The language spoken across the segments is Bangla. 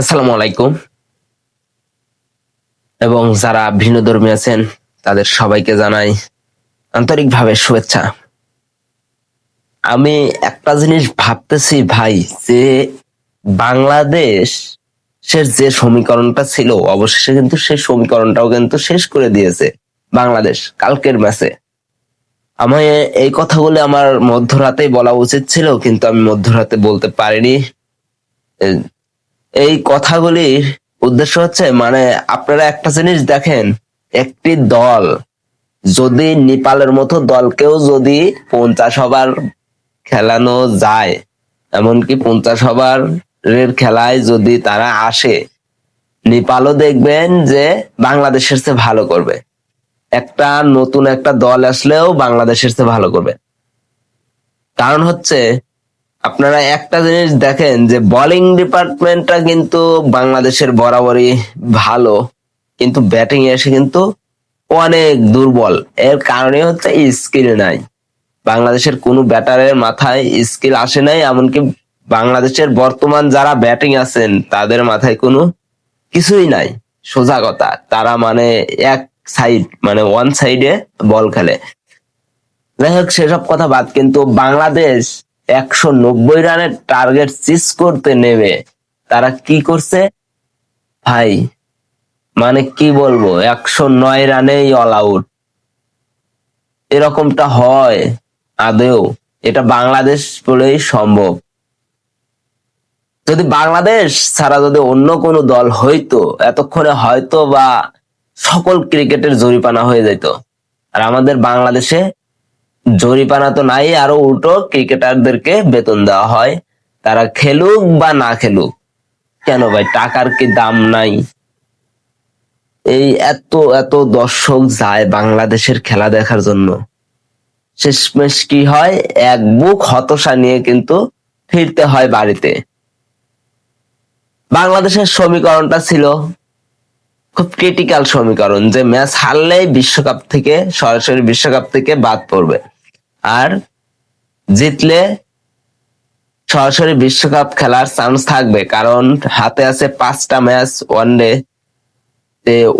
আসসালামু আলাইকুম। এবং যারা ভিন্ন ধর্মী আছেন, তাদের সবাইকে জানাই আন্তরিকভাবে শুভেচ্ছা। আমি একটা জিনিস ভাবতেছি ভাই, যে বাংলাদেশ যে সমীকরণটা ছিল, অবশেষে কিন্তু সেই সমীকরণটাও কিন্তু শেষ করে দিয়েছে বাংলাদেশ কালকের ম্যাচে। আমি এই কথাগুলো আমার মধ্যরাতেই বলা উচিত ছিল, কিন্তু আমি মধ্যরাতে বলতে পারিনি। এই কথাগুলির উদ্দেশ্য হচ্ছে মানে আপনারা একটা জিনিস দেখেন, একটি দল যদি নেপালের মতো দলকেও যদি পঞ্চাশ ওভার খেলানো যায়, এমনকি পঞ্চাশ ওভার এর খেলায় যদি তারা আসে, নেপালও দেখবেন যে বাংলাদেশের চেয়ে ভালো করবে। একটা নতুন একটা দল আসলেও বাংলাদেশের চেয়ে ভালো করবে। কারণ হচ্ছে আপনারা একটা জিনিস দেখেন যে বোলিং ডিপার্টমেন্টটা কিন্তু বাংলাদেশের বরাবরই ভালো, কিন্তু ব্যাটিং এসে কিন্তু অনেক দুর্বল। এর কারণে হচ্ছে স্কিল নাই। বাংলাদেশের কোনো ব্যাটারের মাথায় স্কিল আসে নাই, এমনকি বাংলাদেশের বর্তমান যারা ব্যাটিং আছেন, তাদের মাথায় কোনো কিছুই নাই। সোজা কথা, তারা মানে এক সাইড মানে ওয়ান সাইডে বল খেলে। যাই হোক, সেসব কথা বাদ, কিন্তু বাংলাদেশ একশো নব্বই রানের টার্গেট চিজ করতে নেবে। তারা কি করছে? ভাই মানে কি বলব, একশো নয় রানেই অল আউট এরকমটা হয় আদেও এটা বাংলাদেশ বলেই সম্ভব। যদি বাংলাদেশ ছাড়া যদি অন্য কোনো দল হইতো, এতক্ষণে হয়তো বা সকল ক্রিকেটের জরিপানা হয়ে যেত আর আমাদের বাংলাদেশে জরিপানা তো নাই, আরও উল্টো ক্রিকেটারদেরকে বেতন দেওয়া হয়। তারা খেলুক বা না খেলুক, কেন ভাই? টাকার কি দাম নাই? এই এত এত দর্শক যায় বাংলাদেশের খেলা দেখার জন্য। শেষমেশ কি হয়? এক বুক হতশা নিয়ে কিন্তু ফিরতে হয় বাড়িতে। বাংলাদেশের সমীকরণটা ছিল খুব ক্রিটিক্যাল সমীকরণ, যে ম্যাচ হারলেই বিশ্বকাপ থেকে, সরাসরি বিশ্বকাপ থেকে বাদ পড়বে। আর জিতলে সরাসরি বিশ্বকাপ খেলার চান্স থাকবে। কারণ হাতে আছে পাঁচটা ম্যাচ ওয়ানডে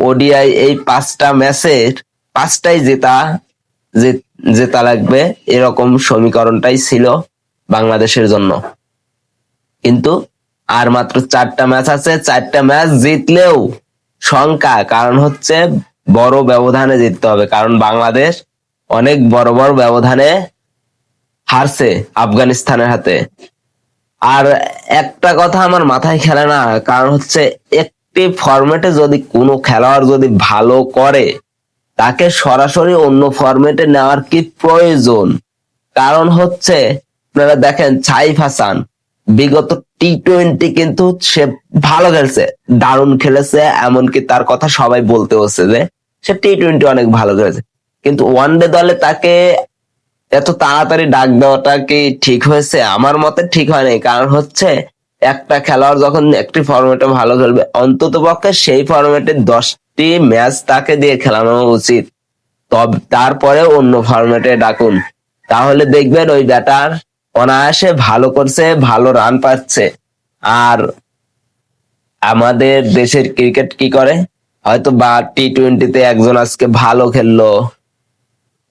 ওডিআই এই পাঁচটা ম্যাচের পাঁচটাই জেতা জেতা লাগবে। এরকম সমীকরণটাই ছিল বাংলাদেশের জন্য। কিন্তু আর মাত্র চারটা ম্যাচ আছে। চারটা ম্যাচ জিতলেও শঙ্কা, কারণ হচ্ছে বড় ব্যবধানে জিততে হবে। কারণ বাংলাদেশ অনেক বড় বড় ব্যবধানে হারছে আফগানিস্তানের হাতে। আর একটা কথা আমার মাথায় খেলে না, কারণ হচ্ছে একটি ফরম্যাটে যদি কোনো খেলোয়াড় যদি ভালো করে, তাকে সরাসরি অন্য ফরম্যাটে নেওয়ার কি প্রয়োজন? কারণ হচ্ছে, আপনারা দেখেন সাইফ হাসান, বিগত টি টোয়েন্টি কিন্তু সে ভালো খেলছে, দারুণ খেলেছে, এমনকি তার কথা সবাই বলতে হচ্ছে যে, সে টি টোয়েন্টি অনেক ভালো খেলেছে। কিন্তু ওয়ান ডে দলে তাকে এত তাড়াতাড়ি ডাক দেওয়াটা কি ঠিক হয়েছে? আমার মতে ঠিক হয়নি। কারণ হচ্ছে, একটা খেলোয়াড় যখন একটি ফরম্যাটে ভালো খেলবে অন্তত পক্ষে সেই ফরম্যাটে দশটি ম্যাচ তাকে দিয়ে খেলানো উচিত। তবে, তারপরে অন্য ফরম্যাটে ডাকুন। তাহলে দেখবেন ওই ব্যাটার অনায়াসে ভালো করছে, ভালো রান পাচ্ছে। আর আমাদের দেশের ক্রিকেট কি করে? হয়তো বা টি টোয়েন্টিতে একজন আজকে ভালো খেললো।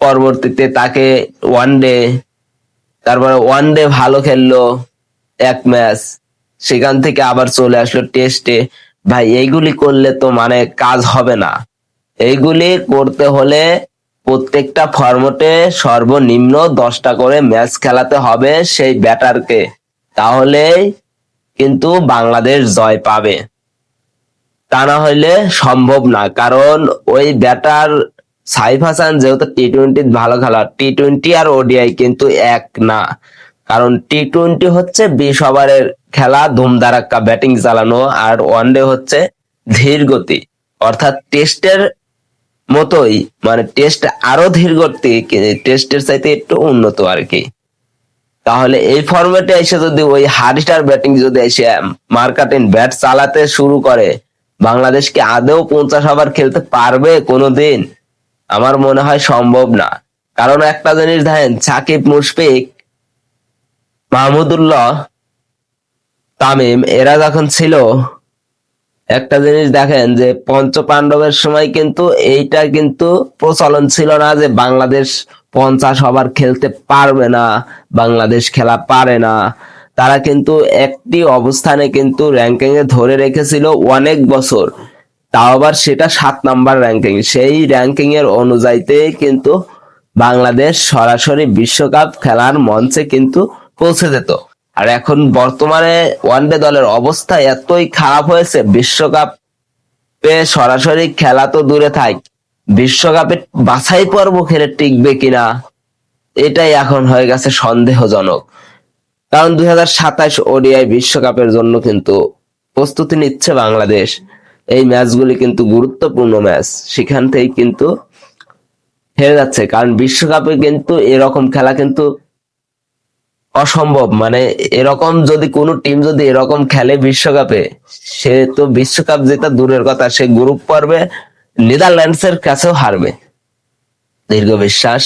পরবর্তীতে তাকে ওয়ান ডে তারপরে ওয়ান ডে ভালো খেললো এক ম্যাচ সেখান থেকে আবার চলে আসলো টেস্টে ভাই, এইগুলি করলে তো মানে কাজ হবে না। এইগুলি করতে হলে প্রত্যেকটা ফরম্যাটে সর্বনিম্ন দশটা করে ম্যাচ খেলাতে হবে সেই ব্যাটারকে তাহলেই কিন্তু বাংলাদেশ জয় পাবে। তা না হইলে সম্ভব না, কারণ ওই ব্যাটার সাইফ হাসান যেহেতু টি টোয়েন্টি ভালো খেলোয়াড় টি টোয়েন্টি আর ওডিআই কিন্তু এক না। কারণ টি টোয়েন্টি হচ্ছে বিশ ওভারের খেলা, ধুমধারাক্কা ব্যাটিং চালানো, আর ওয়ান ডে হচ্ছে ধীর গতি। অর্থাৎ টেস্টের মতোই মানে টেস্ট আরও ধীর গতি টেস্টের চাইতে একটু উন্নত আর কি। তাহলে এই ফরম্যাটে এসে যদি ওই হারিস্টার ব্যাটিং যদি এসে মার্কাটিন ব্যাট চালাতে শুরু করে বাংলাদেশকে আদেও পঞ্চাশ ওভার খেলতে পারবে কোনোদিন? আমার মনে হয় সম্ভব না। কারণ একটা জিনিস দেখেন, সাকিব, মুশফিক, মাহমুদুল্লাহ, তামিম, এরা যখন ছিল, একটা জিনিস দেখেন যে পঞ্চ পাণ্ডবের সময় কিন্তু এইটা কিন্তু প্রচলন ছিল না যে বাংলাদেশ পঞ্চাশ ওভার খেলতে পারবে না, বাংলাদেশ খেলা পারে না। তারা কিন্তু একটি অবস্থানে কিন্তু র্যাঙ্কিং এ ধরে রেখেছিল অনেক বছর। তাও আবার সেটা সাত নাম্বার র্যাঙ্কিং সেই র্যাঙ্কিং এর অনুযায়ীতে কিন্তু বাংলাদেশ সরাসরি বিশ্বকাপ খেলার মঞ্চে কিন্তু পৌঁছে যেত। আর এখন বর্তমানে ওয়ানডে দলের অবস্থা এতই খারাপ হয়েছে, বিশ্বকাপে সরাসরি খেলা তো দূরে থাক। বিশ্বকাপে বাছাই পর্ব খেলে টিকবে কিনা, এটাই এখন হয়ে গেছে সন্দেহজনক। কারণ দুই হাজার সাতাশ ওডিআই বিশ্বকাপের জন্য কিন্তু প্রস্তুতি নিচ্ছে বাংলাদেশ। এই ম্যাচগুলি কিন্তু গুরুত্বপূর্ণ ম্যাচ। সেখান থেকেই কিন্তু হেরে যাচ্ছে। কারণ বিশ্বকাপে কিন্তু এরকম খেলা কিন্তু অসম্ভব। মানে এরকম যদি কোনো টিম যদি এরকম খেলে বিশ্বকাপে, সে তো বিশ্বকাপ জেতা দূরের কথা, সে গ্রুপ পর্বে নেদারল্যান্ডস এর কাছেও হারবে। দীর্ঘ বিশ্বাস।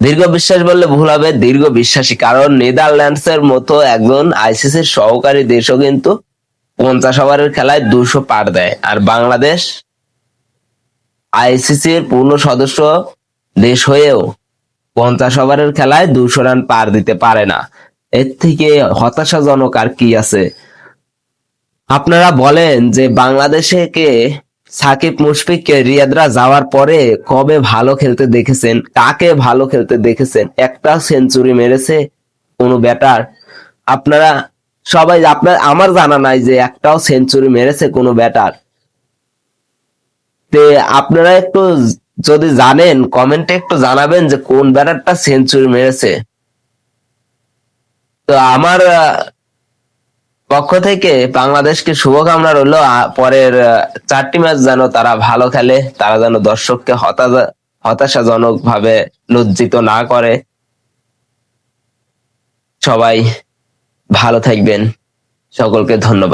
দীর্ঘ বিশ্বাস বললে ভুল হবে, দীর্ঘ বিশ্বাসী। কারণ নেদারল্যান্ডস এর মতো একজন আইসিসির সহকারী দেশও কিন্তু পঞ্চাশ ওভারের খেলায় দুশো পার দেয়। আর বাংলাদেশ আইসিসির পূর্ণ সদস্য দেশ হয়েও পঞ্চাশ ওভারের খেলায় দুশো রান পার দিতে পারে না। এর থেকে হতাশাজনক আর কি আছে? আপনারা বলেন যে বাংলাদেশে কে সাকিব মুশফিককে রিয়াদরা যাওয়ার পরে কবে ভালো খেলতে দেখেছেন, কাকে ভালো খেলতে দেখেছেন? একটা সেঞ্চুরি মেরেছে কোনো ব্যাটার। আপনারা সবাই আপনার, আমার জানা নাই যে একটাও সেঞ্চুরি মেরেছে কোনো ব্যাটার। তে আপনারা একটু যদি জানেন, কমেন্টে একটু জানাবেন যে কোন ব্যাটারটা সেঞ্চুরি মেরেছে। তো আমার পক্ষ থেকে বাংলাদেশকে শুভকামনা রইল। পরের চারটি ম্যাচ যেন তারা ভালো খেলে, তারা যেন দর্শককে হতাশা হতাশাজনক ভাবে লজ্জিত না করে। সবাই ভালো থাকবেন। সকলকে ধন্যবাদ।